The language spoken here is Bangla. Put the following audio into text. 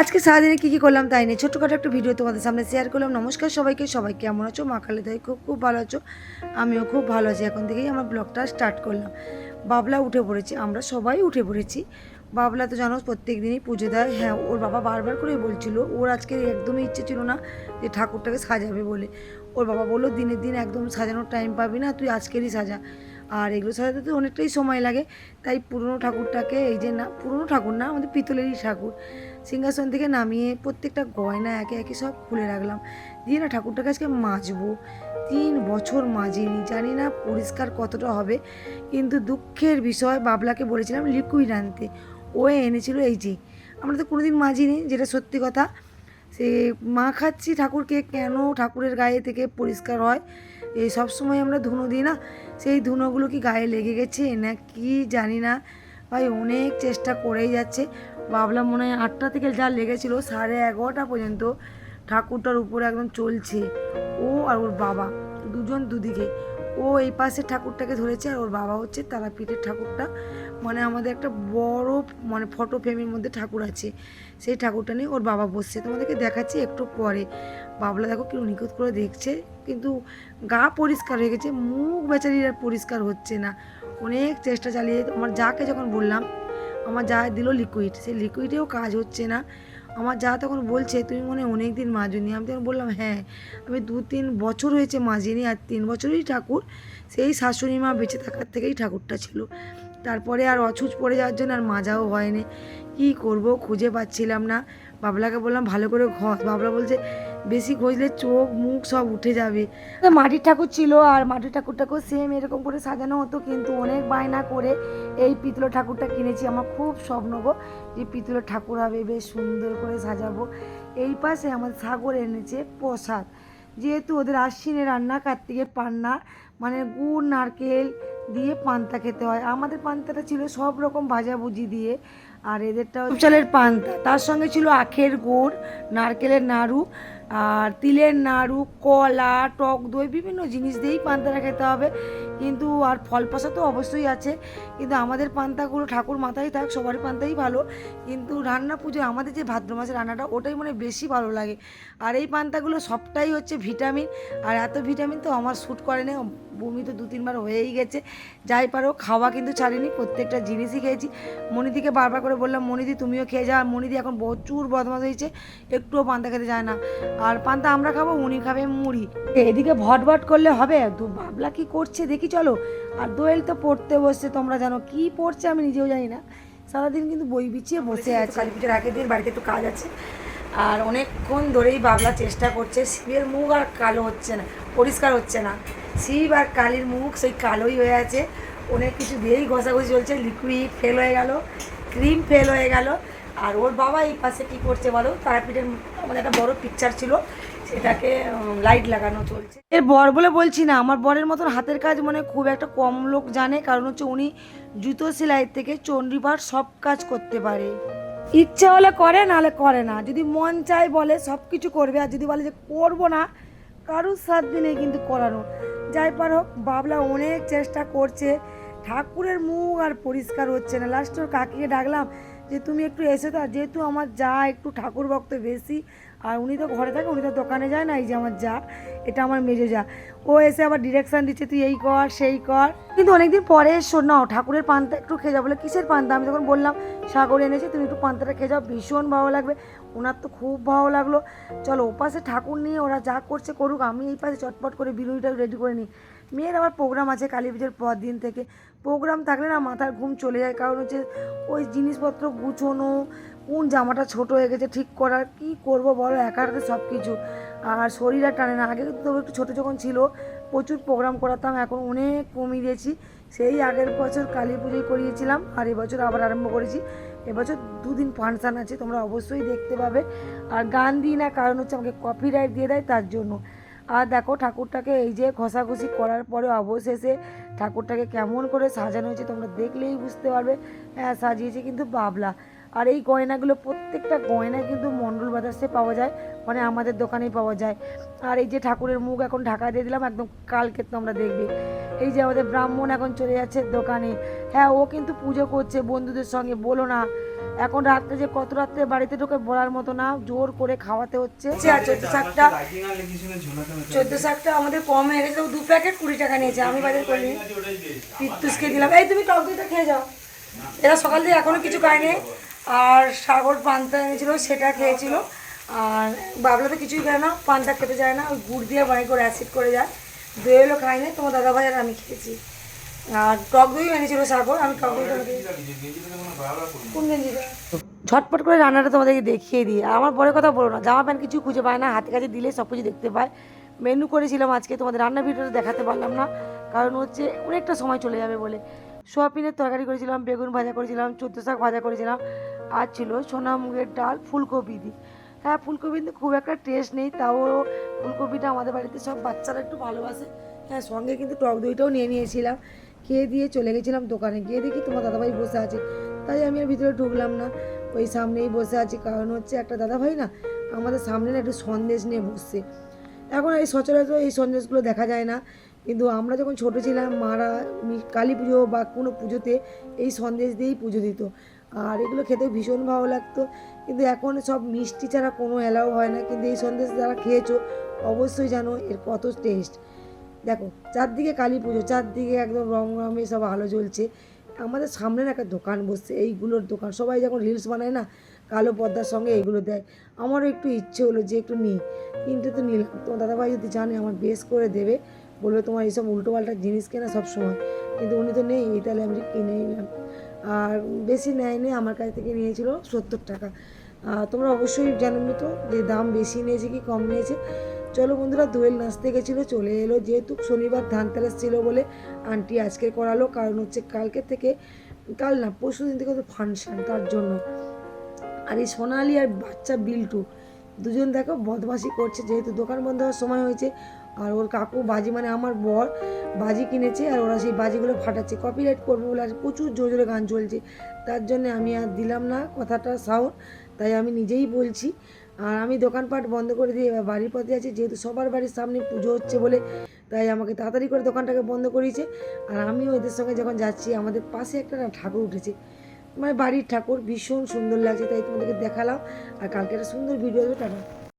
আজকে সারাদিনে কী কী করলাম তাই নিয়ে ছোট্টখাটো একটা ভিডিও তোমাদের সামনে শেয়ার করলাম। নমস্কার সবাইকে, সবাই কেমন আছো? মা কালী তাই খুব খুব ভালো আছো? আমিও খুব ভালো আছি। এখন থেকেই আমার ব্লগটা স্টার্ট করলাম। বাবলা উঠে পড়েছি, আমরা সবাই উঠে পড়েছি। বাবলা তো জানো প্রত্যেক দিনই পুজো দেয়। হ্যাঁ ওর বাবা বারবার করে বলছিল, ওর আজকে একদমই ইচ্ছে ছিল না যে ঠাকুরটাকে সাজাবে বলে। ওর বাবা বলল, দিনের দিন একদম সাজানোর টাইম পাবি না, তুই আজকেরই সাজা। আর এগুলো সাজাতে তো অনেকটাই সময় লাগে। তাই পুরনো ঠাকুরটাকে এই যে না, পুরনো ঠাকুর না, আমাদের পিতলেরই ঠাকুর। সিংহাসন থেকে নামিয়ে প্রত্যেকটা গয়না একে একে সব খুলে রাখলাম। দিয়ে না ঠাকুরটাকে আজকে মাজবো। তিন বছর মাজিনি, জানি না পরিষ্কার কতটা হবে, কিন্তু দুঃখের বিষয়, বাবলাকে বলেছিলাম লিকুইড আনতে। ও এনেছিল এই যে, আমরা তো কোনোদিন মাজিনি, যেটা সত্যি কথা। সে মা খাচ্ছি ঠাকুরকে, কেন ঠাকুরের গায়ে থেকে পরিষ্কার হয়? এই সব সময় আমরা ধুনো দিই না। সেই ধুনোগুলো কি গায়ে লেগে গেছে না কি জানি না। ভাই, অনেক চেষ্টা করেই যাচ্ছে। ভাবলাম মনে হয় আটটা থেকে যা লেগেছিল সাড়ে এগারোটা পর্যন্ত ঠাকুরটার উপরে একদম চলছে। ও আর ওর বাবা, দুজন দুদিকে। ও এই পাশের ঠাকুরটাকে ধরেছে আর ওর বাবা হচ্ছে তারাপীঠের ঠাকুরটা। মানে আমাদের একটা বড় মানে ফটো ফ্রেমের মধ্যে ঠাকুর আছে। সেই ঠাকুরটা নিয়ে ওর বাবা বসছে। তোমাদেরকে দেখাচ্ছি একটু পরে। বাবলা দেখো কেউ নিখুঁত করে দেখছে, কিন্তু গা পরিষ্কার হয়ে গেছে, মুখ বেচারির আর পরিষ্কার হচ্ছে না। অনেক চেষ্টা চালিয়ে, আমার যাকে যখন বললাম, আমার যা দিল লিকুইড সেই লিকুইডেও কাজ হচ্ছে না। আমার যা তখন বলছে, তুমি মনে অনেক দিন মাজুনি। আমি তখন বললাম হ্যাঁ আমি দু তিন বছর হয়েছে মাজিনি আর তিন বছরই ঠাকুর। সেই শাশুড়ি মা বেঁচে থাকার থেকেই ঠাকুরটা ছিল। তারপরে আর অছুচ পড়ে যাওয়ার জন্য আর মাজাও হয়নি। কী করব খুঁজে পাচ্ছিলাম না। বাবলাকে বললাম, ভালো করে ঘর বাবলা বলছে বেশি খুঁজলে চোখ মুখ সব উঠে যাবে। মাটির ঠাকুর ছিল আর মাটির ঠাকুরটাকেও সেম এরকম করে সাজানো হতো কিন্তু অনেক বায়না করে এই পিতল ঠাকুরটা কিনেছি। আমার খুব স্বপ্ন গো যে পিতলের ঠাকুর হবে বেশ সুন্দর করে সাজাবো। এই পাশে আমাদের সাগর এনেছে প্রসাদ। যেহেতু ওদের আশ্বিনে রান্না কার্তিকের পান্না মানে গুড় নারকেল দিয়ে পান্তা খেতে হয়। আমাদের পান্তাটা ছিল সব রকম ভাজাভুজি দিয়ে আর এদেরটা চালের পান্তা। তার সঙ্গে ছিল আখের গুড় নারকেলের নাড়ু আর তিলের নাড়ু, কলা, টক দই, বিভিন্ন জিনিস দিয়েই পান্তাটা খেতে হবে। কিন্তু আর ফল পাশা তো অবশ্যই আছে। কিন্তু আমাদের পান্তাগুলো ঠাকুর মাথায় থাক, সবারই পান্তাই ভালো। কিন্তু রান্না পুজো আমাদের যে ভাদ্র মাসের রান্নাটা, ওটাই মানে বেশি ভালো লাগে। আর এই পান্তাগুলো সবটাই হচ্ছে ভিটামিন। আর এত ভিটামিন তো আমার শ্যুট করে না, বমি তো দু তিনবার হয়েই গেছে। যাই পারো, খাওয়া কিন্তু ছাড়িনি, প্রত্যেকটা জিনিসই খেয়েছি। মনিদিকে বারবার করে বললাম মনিদি তুমিও খেয়ে যাও। মনিদি এখন প্রচুর বদমাস হয়েছে, একটুও পান্তা খেতে যায় না। আর পান্তা আমরা খাব উনি খাবে মুড়ি। এদিকে ভট ভট করলে হবে তো বাবলা কি করছে দেখি চলো। আর দোয়েল তো পড়তে বসছে তোমরা জানো কি পড়ছে আমি নিজেও জানি না। সারাদিন কিন্তু বই বিছিয়ে বসে আছে। কালী পুজোর আগের দিন বাড়িতে একটু কাজ আছে। আর অনেকক্ষণ ধরেই বাবলা চেষ্টা করছে শিবের মুখ আর কালো হচ্ছে না পরিষ্কার হচ্ছে না। শিব আর কালীর মুখ সেই কালোই হয়ে আছে। অনেক কিছু দিয়েই ঘষাঘষি চলছে লিকুইড ফেল হয়ে গেল ক্রিম ফেল হয়ে গেল। আর ওর বাবা এই পাশে কী করছে বলো? তারাপীঠের আমাদের একটা বড় পিকচার ছিল, সেটাকে লাইট লাগানো চলছে। এর বর বলে বলছি না, আমার বরের মতন হাতের কাজ মানে খুব একটা কম লোক জানে, কারণ হচ্ছে উনি জুতো সেলাই থেকে চণ্ডীপাঠ সব কাজ করতে পারে। ইচ্ছে হলে করে, নাহলে করে না। যদি মন চায় বলে, সব কিছু করবে। আর যদি বলে যে করব না, কারুর সাত দিনে কিন্তু করানো যাই পার হোক, বাবলা অনেক চেষ্টা করছে। ঠাকুরের মুখ আর পরিষ্কার হচ্ছে না। লাস্ট ওর কাকিকে ডাকলাম যে তুমি একটু এসে তো যেহেতু আমার যা একটু ঠাকুর ভক্ত বেশি, আর উনি তো ঘরে থাকে, উনি তো দোকানে যায় না, এই যে আমার যা, এটা আমার মেজো যা। ও এসে আবার ডিরেকশন দিচ্ছে, তুই এই কর, সেই কর। কিন্তু অনেকদিন পরে এসো নাও ঠাকুরের পান্তা একটু খেয়ে যাও বলে কিসের পান্তা? আমি যখন বললাম, সাগর এনেছে, তুমি একটু পান্তাটা খেয়ে যাও, ভীষণ ভালো লাগবে। ওনার তো খুব ভালো লাগল। চলো, ওপাশে ঠাকুর নিয়ে ওরা যা করছে করুক, আমি এই পাশে চটপট করে বিরুনিটা রেডি করে নিই। মেয়ের আবার প্রোগ্রাম আছে কালী পুজোর পর দিন থেকে। প্রোগ্রাম থাকলে না মাথার ঘুম চলে যায়, কারণ হচ্ছে ওই জিনিসপত্র গুছোনো, কোন জামাটা ছোট হয়ে গেছে ঠিক করার, কি করব বলো, একা হাতে সব কিছু আর শরীর আর টানে না, আগে তো একটু ছোটো যখন ছিল, প্রচুর প্রোগ্রাম করাতাম, এখন অনেক কমিয়ে দিয়েছি। সেই আগের বছর কালী পুজোয় করিয়েছিলাম, আর এবছর আবার আরম্ভ করেছি। এবছর দুদিন ফাংশান আছে, তোমরা অবশ্যই দেখতে পাবে। আর গান দিই না, কারণ হচ্ছে আমাকে কপিরাইট দিয়ে দেয়, তার জন্য। আর দেখো ঠাকুরটাকে এই যে ঘষাঘষি করার পরে অবশেষে ঠাকুরটাকে কেমন করে সাজানো হয়েছে তোমরা দেখলেই বুঝতে পারবে। হ্যাঁ সাজিয়েছে কিন্তু বাবলা। আর এই গয়নাগুলো প্রত্যেকটা গয়না কিন্তু মণ্ডল বাজার্সে পাওয়া যায় মানে আমাদের দোকানেই পাওয়া যায় আর এই যে ঠাকুরের মুখ এখন ঢাকা দিয়ে দিলাম একদম কালকে তোমরা দেখবে এই যে আমাদের ব্রাহ্মণ এখন চলে যাচ্ছে দোকানে হ্যাঁ ও কিন্তু পুজো করছে বন্ধুদের সঙ্গে বলো না এখন রাত্রে যে কত রাত্রে বাড়িতে ঢোকে বলার মতো না জোর করে খাওয়াতে হচ্ছে চোদ্দ শাকটা চোদ্দ শাকটা আমাদের কম হয়ে গেছে দু প্যাকেট কুড়ি টাকা নিয়েছে আমি বাজার করিনি পিত্তুসকে দিলাম এই তুমি টক দইটা খেয়ে যাও এরা সকাল থেকে এখনও কিছু খায়নি আর সাগর পান্তা এনেছিল সেটা খেয়েছিল। আর বাবলা তো কিছুই খায় না পান্তা খেতে যায় না ওই গুড় দিয়ে বাড়ি করে অ্যাসিড করে যায়। দই হলো খাইনি তোমার দাদাভাই আর আমি খেয়েছি। আর টক দই এনেছিল সাগর আমি টক কোন গেঞ্জিটা? ঝটপট করে রান্নাটা তোমাদেরকে দেখিয়ে দিই। আর আমার পরে কথা বলো না জামা প্যান্ট কিছু খুঁজে পায় না হাতে কাছে দিলে সব কিছু দেখতে পায়। মেনু করেছিলাম আজকে তোমাদের রান্নার ভিডিওটা দেখাতে পারলাম না কারণ হচ্ছে অনেকটা সময় চলে যাবে বলে। সোয়াবিনের তরকারি করেছিলাম বেগুন ভাজা করেছিলাম চোদ্দ শাক ভাজা করেছিলাম। আর ছিল সোনা মুগের ডাল, ফুলকপি দিয়ে হ্যাঁ ফুলকপি কিন্তু খুব একটা টেস্ট নেই, তাও ফুলকপিটা আমাদের বাড়িতে সব বাচ্চারা একটু ভালোবাসে। হ্যাঁ সঙ্গে কিন্তু টক দইটাও নিয়ে নিয়েছিলাম। খেয়ে দিয়ে চলে গেছিলাম দোকানে, গিয়ে দেখি তোমার দাদাভাই বসে আছে। তাই আমি আর ভিতরে ঢুকলাম না, ওই সামনেই বসে আছি। কারণ হচ্ছে একটা দাদাভাই না, আমাদের সামনে না একটু সন্দেশ নিয়ে বসছে। এখন এই সচরাচর এই সন্দেশগুলো দেখা যায় না। কিন্তু আমরা যখন ছোটো ছিলাম, মারা, কালী পুজো বা কোনো পুজোতে এই সন্দেশ দিয়েই পুজো দিত। আর এগুলো খেতে ভীষণ ভালো লাগতো। কিন্তু এখন সব মিষ্টি ছাড়া কোনো অ্যালাউ হয় না। কিন্তু এই সন্দেশ যারা খেয়েছো, অবশ্যই জানো এর কত টেস্ট দেখো, চারদিকে কালী পুজো, চারদিকে একদম রং রঙে সব আলো জ্বলছে। আমাদের সামনে একটা দোকান বসছে, এইগুলোর দোকান। সবাই যখন রিলস বানায় না, কালো পর্দার সঙ্গে এগুলো দেয়। আমারও একটু ইচ্ছে হলো যে একটু নিই। কিন্তু তো নিলাম। তোমার দাদাভাই যদি জানে, আমার বেশ করে দেবে। বলবে তোমার এইসব উল্টোপাল্টা জিনিস কেনা সব সময়। কিন্তু উনি তো নেই, তাহলে আমি কিনে নিলাম। আর বেশি নেয়নি, আমার কাছ থেকে নিয়েছিল সত্তর টাকা। তোমরা অবশ্যই জানবে তো যে দাম বেশি নিয়েছে কি কম নিয়েছে। চলো বন্ধুরা, দোয়েল নাচতে গেছিল, চলে এলো। যেহেতু শনিবার ধানতেরাস ছিল বলে আন্টি আজকে করালো, কারণ হচ্ছে কালকে থেকে, কাল না পরশু দিন থেকে তো ফাংশান তার জন্য। আর এই সোনালি আর বাচ্চা বিল্টু দুজন দেখো বদমাশি করছে, যেহেতু দোকান বন্ধ হওয়ার সময় হয়েছে। আর ওর কাকু বাজি মানে আমার বর বাজি কিনেছে, আর ওরা সেই বাজিগুলো ফাটাচ্ছে। কপিরাইট করবে বলে আর প্রচুর জোরে জোরে গান চলছে। তার জন্য আমি আর দিলাম না, কথাটা সাউন্ড, তাই আমি নিজেই বলছি। আর আমি দোকানপাট বন্ধ করে দিয়ে এবার বাড়ির পথে আছি, যেহেতু সবার বাড়ির সামনে পুজো হচ্ছে বলে, তাই আমাকে তাড়াতাড়ি করে দোকানটাকে বন্ধ করিয়েছে। আর আমিও এদের সঙ্গে যখন যাচ্ছি, আমাদের পাশে একটা ঠাকুর উঠেছে। মানে বাড়ির ঠাকুর ভীষণ সুন্দর লাগছে, তাই তোমাদেরকে দেখালাম। আর কালকে একটা সুন্দর ভিডিও দেবো টাটা।